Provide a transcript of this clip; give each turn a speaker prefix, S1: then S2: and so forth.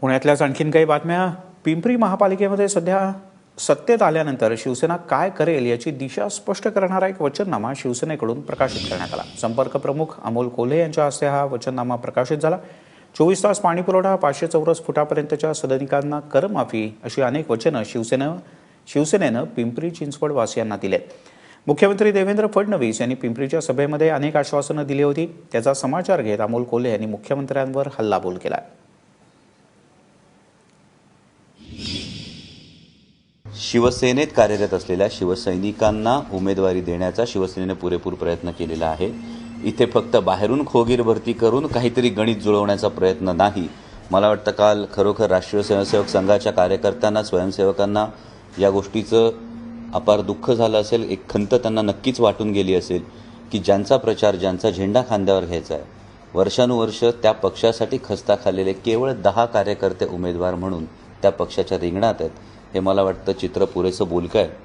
S1: पुण्यातल्याच आणखीन काही बातम्या. पिंपरी महापालिकेमध्ये सध्या सत्तेत आल्यानंतर शिवसेना काय करेल याची दिशा स्पष्ट करणारा एक वचननामा शिवसेनेकडून प्रकाशित करण्यात आला. संपर्क प्रमुख अमोल कोल्हे यांच्या हस्ते हा वचननामा प्रकाशित झाला. चोवीस तास पाणीपुरवठा पाचशे चौरस फुटापर्यंतच्या सदनिकांना करमाफी अशी अनेक वचनं शिवसेना शिवसेनेनं पिंपरी चिंचवडवासियांना दिले मुख्यमंत्री देवेंद्र फडणवीस यांनी पिंपरीच्या सभेमध्ये अनेक आश्वासनं दिली होती. त्याचा समाचार घेत अमोल कोल्हे यांनी मुख्यमंत्र्यांवर हल्लाबोल केला.
S2: शिवसेनेत कार्यरत असलेल्या शिवसैनिकांना उमेदवारी देण्याचा शिवसेनेने पुरेपूर प्रयत्न केलेला आहे. इथे फक्त बाहेरून खोगीर भरती करून काहीतरी गणित जुळवण्याचा प्रयत्न नाही. मला वाटतं काल खरोखर राष्ट्रीय स्वयंसेवक संघाच्या कार्यकर्त्यांना स्वयंसेवकांना या गोष्टीचं अपार दुःख झालं असेल. एक खंत त्यांना नक्कीच वाटून गेली असेल की ज्यांचा प्रचार ज्यांचा झेंडा खांद्यावर घ्यायचा आहे वर्षानुवर्ष त्या पक्षासाठी खस्ता खाल्लेले केवळ दहा कार्यकर्ते उमेदवार म्हणून त्या पक्षाच्या रिंगणात आहेत. हे मला वाटतं चित्र पुरेसं बोलकं आहे.